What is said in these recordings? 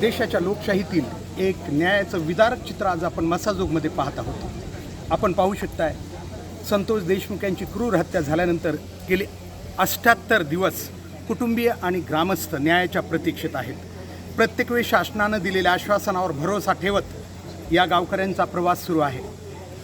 देशाच्या लोकशाहीतील एक न्यायाचं विदारक चित्र आज आपण मसाजोगमध्ये पाहत आहोत. आपण पाहू शकताय संतोष देशमुख यांची क्रूर हत्या झाल्यानंतर गेले अष्ट्याहत्तर दिवस कुटुंबीय आणि ग्रामस्थ न्यायाच्या प्रतीक्षेत आहेत. प्रत्येक वेळी शासनानं दिलेल्या आश्वासनावर भरोसा ठेवत या गावकऱ्यांचा प्रवास सुरू आहे.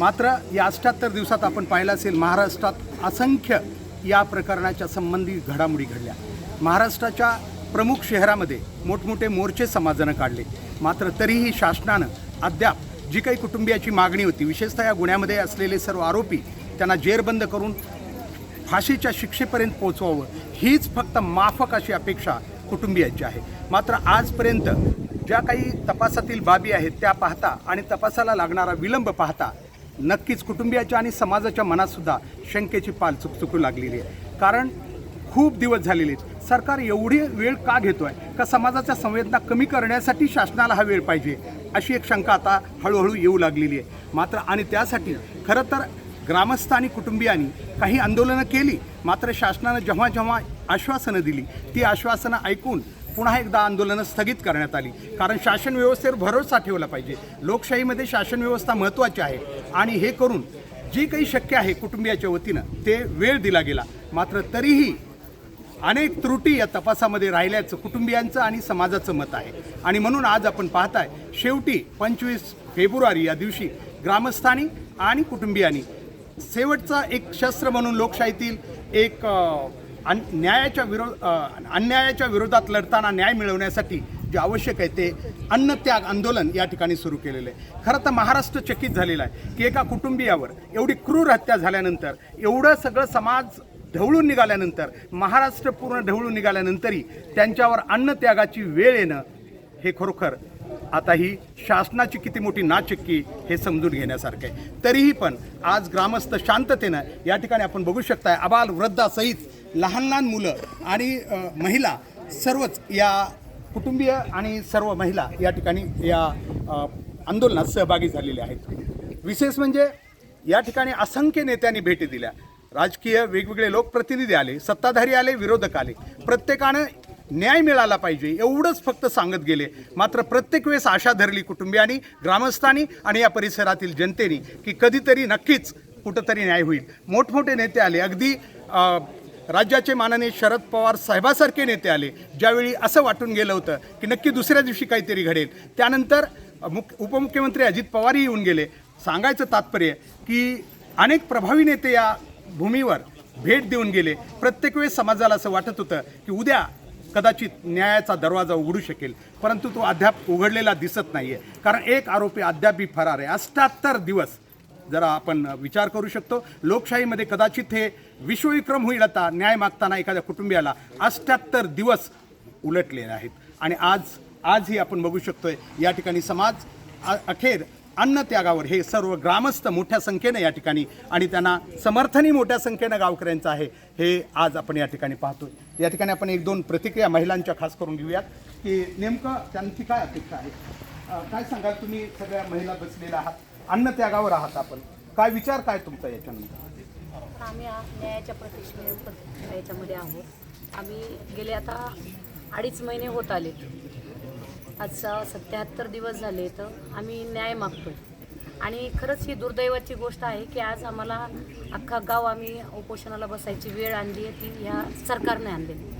मात्र या अष्ट्याहत्तर दिवसात आपण पाहिलं असेल महाराष्ट्रात असंख्य या प्रकरणाच्या संबंधित घडामोडी घडल्या. महाराष्ट्राच्या प्रमुख शहरामध्ये मोठमोठे मोर्चे समाजानं काढले. मात्र तरीही शासनानं अद्याप जी काही कुटुंबियाची मागणी होती विशेषतः या गुन्ह्यामध्ये असलेले सर्व आरोपी त्यांना जेरबंद करून फाशीच्या शिक्षेपर्यंत पोहोचवावं हीच फक्त माफक अशी अपेक्षा कुटुंबियांची आहे. मात्र आजपर्यंत ज्या काही तपासातील बाबी आहेत त्या पाहता आणि तपासाला लागणारा विलंब पाहता नक्कीच कुटुंबियाच्या आणि समाजाच्या मनातसुद्धा शंकेची पाल चुकचुकू लागलेली आहे. कारण खूप दिवस झालेले आहेत. सरकार एवढी वेळ का घेतो आहे का समाजाच्या संवेदना कमी करण्यासाठी शासनाला हा वेळ पाहिजे? अशी एक शंका आता हळूहळू येऊ लागलेली आहे. मात्र आणि त्यासाठी खरं तर ग्रामस्थ आणि कुटुंबियांनी काही आंदोलनं केली. मात्र शासनानं जेव्हा जेव्हा आश्वासनं दिली ती आश्वासनं ऐकून पुन्हा एकदा आंदोलनं स्थगित करण्यात आली. कारण शासन व्यवस्थेवर भरोसा ठेवला पाहिजे. लोकशाहीमध्ये शासन व्यवस्था महत्त्वाची आहे. आणि हे करून जे काही शक्य आहे कुटुंबियाच्या वतीनं ते वेळ दिला गेला. मात्र तरीही अनेक त्रुटी या तपासामध्ये राहिल्याचं कुटुंबियांचं आणि समाजाचं मत आहे. आणि म्हणून आज आपण पाहताय शेवटी पंचवीस फेब्रुवारी या दिवशी ग्रामस्थांनी आणि कुटुंबियांनी शेवटचा एक शस्त्र म्हणून लोकशाहीतील एक अन- न्यायाच्या विरोध अन्यायाच्या विरोधात लढताना न्याय मिळवण्यासाठी जे आवश्यक आहे ते अन्नत्याग आंदोलन या ठिकाणी सुरू केलेलं आहे. खरं तर महाराष्ट्र चकित झालेला आहे की एका कुटुंबियावर एवढी क्रूर हत्या झाल्यानंतर एवढं सगळं समाज ढवळून निघाल्यानंतर महाराष्ट्र पूर्ण ढवळून निघाल्यानंतरही त्यांच्यावर अन्नत्यागाची वेळ येणं हे खरोखर आता ही शासनाची किती मोठी नाचक्की हे समजून घेण्यासारखं आहे. तरीही पण आज ग्रामस्थ शांततेनं या ठिकाणी आपण बघू शकताय अबाल वृद्धासहित लहान लहान मुलं आणि महिला सर्वच या कुटुंबीय आणि सर्व महिला या ठिकाणी या आंदोलनात सहभागी झालेल्या आहेत. विशेष म्हणजे या ठिकाणी असंख्य नेत्यांनी भेटी दिल्या. राजकीय वेगवेगळे लोकप्रतिनिधी आले सत्ताधारी आले विरोधक आले. प्रत्येकानं न्याय मिळाला पाहिजे एवढंच फक्त सांगत गेले. मात्र प्रत्येक वेळेस आशा धरली कुटुंबियांनी ग्रामस्थांनी आणि या परिसरातील जनतेने की कधीतरी नक्कीच कुठंतरी न्याय होईल. मोठमोठे नेते आले. अगदी राज्याचे माननीय शरद पवार साहेबासारखे नेते आले ज्यावेळी असं वाटून गेलं होतं की नक्की दुसऱ्या दिवशी काहीतरी घडेल. त्यानंतर मुख उपमुख्यमंत्री अजित पवारही येऊन गेले. सांगायचं तात्पर्य की अनेक प्रभावी नेते या भूमीवर भेट देऊन गेले. प्रत्येक वेळेस समाजाला असं वाटत होतं की उद्या कदाचित न्यायाचा दरवाजा उघडू शकेल परंतु तो अद्याप उघडलेला दिसत नाही आहे कारण एक आरोपी अद्यापही फरार आहे. अष्ट्याहत्तर दिवस जरा आपण विचार करू शकतो. लोकशाहीमध्ये कदाचित हे विश्वविक्रम होईल आता न्याय मागताना एखाद्या कुटुंबियाला अष्ट्याहत्तर दिवस उलटलेले आहेत. आणि आज आजही आपण बघू शकतोय या ठिकाणी समाज अखेर अन्नत्यागावर हे सर्व ग्रामस्थ मोठ्या संख्येनं या ठिकाणी आणि त्यांना समर्थनही मोठ्या संख्येनं गावकऱ्यांचं आहे हे आज आपण या ठिकाणी पाहतो या ठिकाणी आपण एक दोन प्रतिक्रिया महिलांच्या खास करून घेऊयात की नेमकं त्यांची काय अपेक्षा आहे? काय सांगाल तुम्ही? सगळ्या महिला बसलेल्या आहात. अन्नत्यागावर आहात आपण. काय विचार काय तुमचा याच्यानंतर? आम्ही आ- न्यायाच्या प्रतीक्षे याच्यामध्ये आहोत. आम्ही गेले आता अडीच महिने होत आले. आज सत्याहत्तर दिवस झाले तर आम्ही न्याय मागतो आणि खरंच ही दुर्दैवाची गोष्ट आहे की आज आम्हाला अख्खा गाव आम्ही उपोषणाला बसायची वेळ आणली आहे ती ह्या सरकारने आणलेली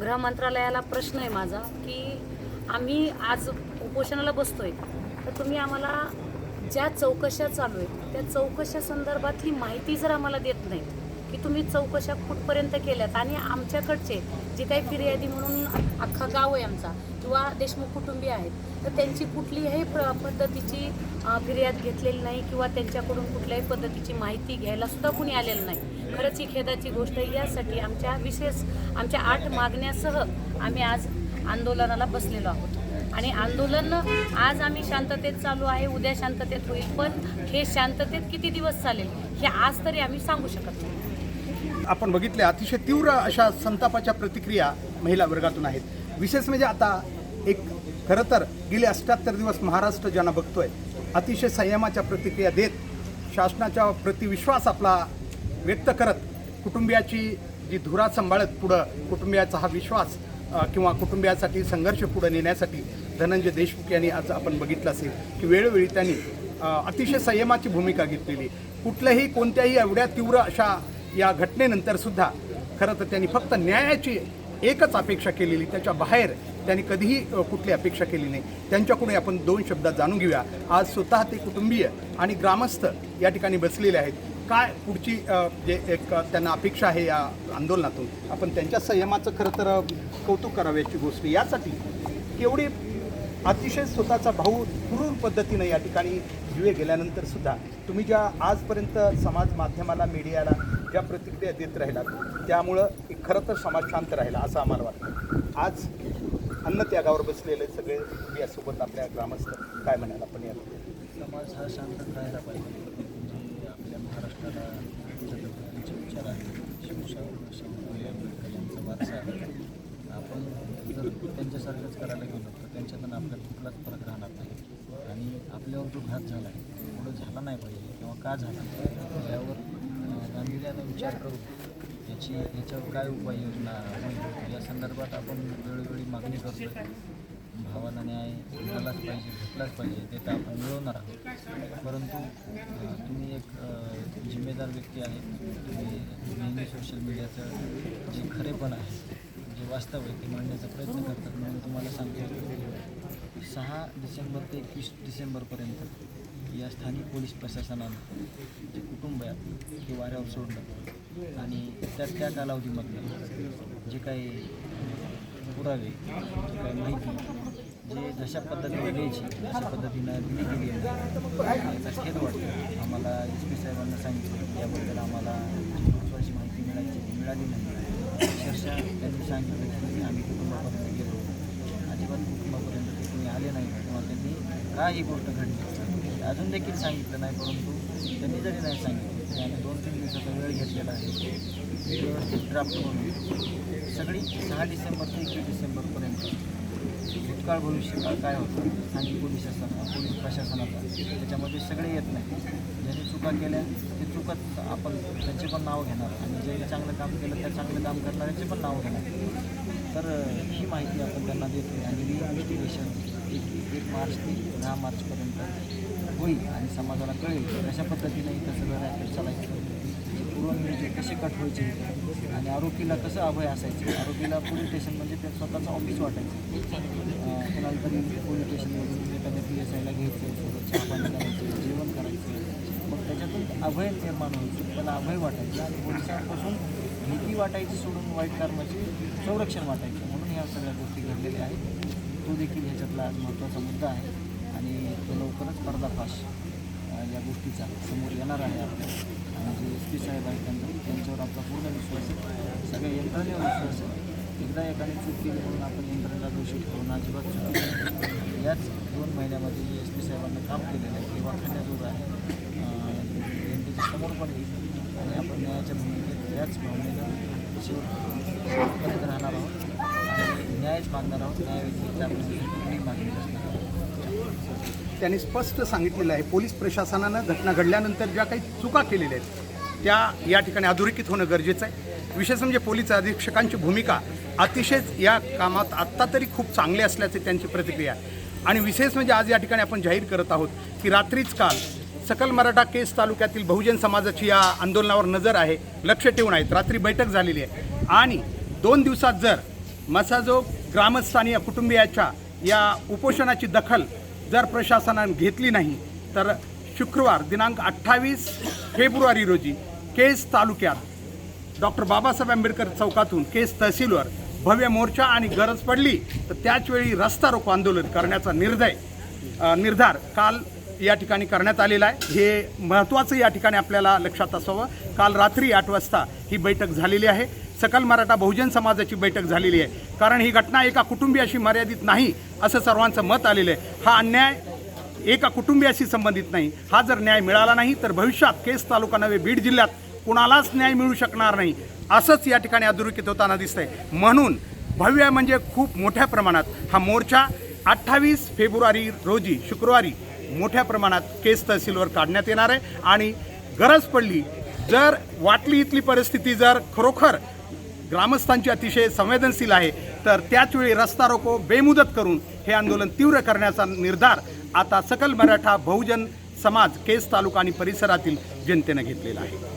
गृह मंत्रालयाला प्रश्न आहे माझा की आम्ही आज उपोषणाला बसतोय. तर तुम्ही आम्हाला ज्या चौकशा चालू आहेत त्या चौकशा संदर्भातली माहिती जर आम्हाला देत नाही की तुम्ही चौकशा कुठपर्यंत केल्यात आणि आमच्याकडचे जे काही फिर्यादी म्हणून अख्खा गाव आहे आमचा किंवा देशमुख कुटुंबीय आहेत तर त्यांची कुठलीही प्र पद्धतीची फिर्याद घेतलेली नाही किंवा त्यांच्याकडून कुठल्याही पद्धतीची माहिती घ्यायला सुद्धा कुणी आलेलं नाही. खरंच ही खेदाची गोष्ट आहे यासाठी आमच्या विशेष आमच्या आठ मागण्यासह आम्ही आज आंदोलनाला बसलेलो आहोत. आणि आंदोलन आज आम्ही शांततेत चालू आहे उद्या शांततेत होईल पण हे शांततेत किती दिवस चालेल हे आज तरी आम्ही सांगू शकत नाही. आपण बघितले अतिशय तीव्र अशा संतापाच्या प्रतिक्रिया महिला वर्गातून आहेत. विशेष म्हणजे आता एक खरं तर गेले अष्ट्याहत्तर दिवस महाराष्ट्र ज्यांना बघतोय अतिशय संयमाच्या प्रतिक्रिया देत शासनाच्या प्रति विश्वास आपला व्यक्त करत कुटुंबियाची जी धुरा सांभाळत पुढं कुटुंबियाचा हा विश्वास किंवा कुटुंबियासाठी संघर्ष पुढे नेण्यासाठी धनंजय देशमुख यांनी आज आपण बघितलं असेल की वेळोवेळी त्यांनी अतिशय संयमाची भूमिका घेतलेली. कुठल्याही कोणत्याही एवढ्या तीव्र अशा या घटनेनंतर सुद्धा खरं तर त्यांनी फक्त न्यायाची एकच अपेक्षा केलेली. त्याच्या बाहेर त्यांनी कधीही कुठली अपेक्षा केली नाही. त्यांच्याकडून आपण दोन शब्दात जाणून घेऊया. आज स्वतः ते कुटुंबीय आणि ग्रामस्थ या ठिकाणी बसलेले आहेत. काय पुढची जे एक त्यांना अपेक्षा आहे या आंदोलनातून? आपण त्यांच्या संयमाचं खरं तर कौतुक करावं याची गोष्ट यासाठी केवढी अतिशय स्वतःचा भाऊ क्रूर पद्धतीनं या ठिकाणी दिवे गेल्यानंतर सुद्धा तुम्ही ज्या आजपर्यंत समाज माध्यमाला मीडियाला ज्या प्रतिक्रिया देत राहिलात त्यामुळं एक खरं तर समाज शांत राहिला असं आम्हाला वाटतं. आज अन्नत्यागावर बसलेले सगळे यासोबत आपल्या ग्रामस्थ काय म्हणाल आपण या समाज हा शांत राहायला पाहिजे. तर महाराष्ट्राला विचार आहेत. शिवशाहू शाहू आंबेडकर यांचा वारसा आपण जर त्यांच्यासारखंच करायला गेलो तर त्यांच्यातून आपल्याला कुठलाच फरक राहणार नाही. आणि आपल्यावर जो घात झाला आहे पुढं झाला नाही पाहिजे किंवा का झाला यावर अं, गांभीर्यानं विचार करू याची याच्यावर काय उपाययोजना होईल? या संदर्भात आपण वेळोवेळी मागणी करतो भावाला न्याय मिळालाच पाहिजे भेटलाच पाहिजे ते तर आपण मिळवणार आहोत. परंतु तुम्ही एक जिम्मेदार व्यक्ती आहे. तुम्ही नेहमी सोशल मीडियाचं जे खरेपण आहे जे वास्तव आहे ते मांडण्याचा प्रयत्न करतात. म्हणून तुम्हाला सांगतो सहा डिसेंबर ते एकवीस डिसेंबरपर्यंत या स्थानिक पोलीस प्रशासनानं जे कुटुंब आहे ते वाऱ्यावर सोडलं. आणि त्या त्या कालावधीमधलं जे काही पुरावे जे काही माहिती जे जशा पद्धतीने द्यायची तशा पद्धतीनं दिली गेली आहे. खेद वाटतो. आम्हाला एस पी साहेबांना सांगितलं. याबद्दल आम्हाला महत्त्वाची माहिती मिळायची ती मिळाली नाही. अक्षरशः त्यांनी सांगितलं की आम्ही कुटुंबापर्यंत गेलो. अजिबात कुटुंबापर्यंत ते कोणी आले नाही. किंवा त्यांनी का ही गोष्ट घडली. अजून देखील सांगितलं नाही परंतु त्यांनी जरी नाही सांगितलं तरी आम्ही दोन तीन दिवसाचा वेळ घेतलेला आहे. व्यवस्थित ड्राफ्ट म्हणून सगळी सहा डिसेंबर ते एकवीस डिसेंबरपर्यंत. भूतकाळ भविष्यकाळ काय होतं? स्थानिक पोलीस असताना पोलीस प्रशासनाचा. त्याच्यामध्ये सगळे येत नाही. ज्यांनी चुका केल्या ते चुकत आपण त्यांचे पण नाव घेणार. आणि ज्यांनी चांगलं काम केलं त्या चांगलं काम करणाऱ्यांचे पण नाव घेणार. तर ही माहिती आपण त्यांना देतो आणि ही इन्व्हेस्टिगेशन एक एक मार्च ते दहा मार्चपर्यंत होईल आणि समाजाला कळेल. कशा पद्धतीने इथं सगळं रॅकेट चालायचं. पूर्वनियोजित कसे कट व्हायचे? आणि आरोपीला कसं अभय असायचं? आरोपीला पोलीस स्टेशन म्हणजे ते स्वतःचं ऑफिस वाटायचं. कोणाला तरी पोलीस स्टेशनमधून एखाद्या पी एस आयला घ्यायचं सोबत चहा पाणी करायचं जेवण करायचं. मग त्याच्यातून अभय निर्माण व्हायचं. त्याला अभय वाटायचं. आणि पोलिसांपासून भीती वाटायची सोडून वाईट कर्माचे संरक्षण वाटायचं. म्हणून ह्या सगळ्या गोष्टी घडलेल्या आहेत. तो देखील ह्याच्यातला आज महत्त्वाचा मुद्दा आहे. आणि तो लवकरच पर्दाफाश या गोष्टीचा समोर येणार आहे आपल्याला. जे एस पी साहेब आहेत त्यांना. त्यांच्यावर आपला पूर्ण विश्वास आहे. सगळ्या यंत्रणेवर विश्वास आहे. एकदा एकाने चूक केली म्हणून आपण यंत्रणेला दोषी ठेवून अजिबात चूक याच दोन महिन्यामध्ये जे एस पी साहेबांना काम केलेलं आहे. ते वाखाण्याजोगं आहे. अ, जनतेच्या समोर पण येईल आणि आपण न्यायाच्या भूमिकेत याच भावनेला शेवट करत राहणार आहोत. आणि न्यायच मागणार आहोत. न्याय आपण मागणी आहोत त्यांनी स्पष्ट सांगितलेलं आहे. पोलीस प्रशासनानं घटना घडल्यानंतर ज्या काही चुका केलेल्या आहेत त्या या ठिकाणी अधोरेखित होणं गरजेचं आहे. विशेष म्हणजे पोलीस अधीक्षकांची भूमिका अतिशयच या कामात आत्ता तरी खूप चांगली असल्याचे त्यांची प्रतिक्रिया आहे. आणि विशेष म्हणजे आज या ठिकाणी आपण जाहीर करत आहोत की रात्रीच काल सकल मराठा केस तालुक्यातील बहुजन समाजाची या आंदोलनावर नजर आहे लक्ष ठेवून आहेत. रात्री बैठक झालेली आहे. आणि दोन दिवसात जर मसाजो ग्रामस्थानीय कुटुंबियाच्या या उपोषणाची दखल जर प्रशासनाने घेतली नाही तर शुक्रवार दिनांक अठ्ठावीस फेब्रुवारी रोजी केस तालुक्यात डॉक्टर बाबासाहेब आंबेडकर चौकातून केस तहसीलवर भव्य मोर्चा आणि गरज पडली तर त्याचवेळी रस्ता रोको आंदोलन करण्याचा निर्णय निर्धार काल या ठिकाणी करण्यात आलेला आहे. हे महत्त्वाचं या ठिकाणी आपल्याला लक्षात असावं. काल रात्री आठ वाजता ही बैठक झालेली आहे. सकल मराठा बहुजन समाजाची बैठक झालेली आहे. कारण ही घटना एका कुटुंबियाशी मर्यादित नाही असं सर्वांचं मत आलेलं आहे. हा अन्याय एका कुटुंबियाशी संबंधित नाही. हा जर न्याय मिळाला नाही तर भविष्यात केस तालुका नव्हे बीड जिल्ह्यात कुणालाच न्याय मिळू शकणार नाही असंच या ठिकाणी अधोरेखित होताना दिसतंय. म्हणून भव्य म्हणजे खूप मोठ्या प्रमाणात हा मोर्चा अठ्ठावीस फेब्रुवारी रोजी शुक्रवारी मोठ्या प्रमाणात केस तहसीलवर काढण्यात येणार आहे. आणि गरज पडली जर वाटली इथली परिस्थिती जर खरोखर ग्रामस्थांची अतिशय संवेदनशील आहे. तर त्याचवेळी रस्ता रोको बेमुदत करून हे आंदोलन तीव्र करण्याचा निर्धार आता सकल मराठा बहुजन समाज केस तालुका आणि परिसरातील जनतेनं घेतलेला आहे.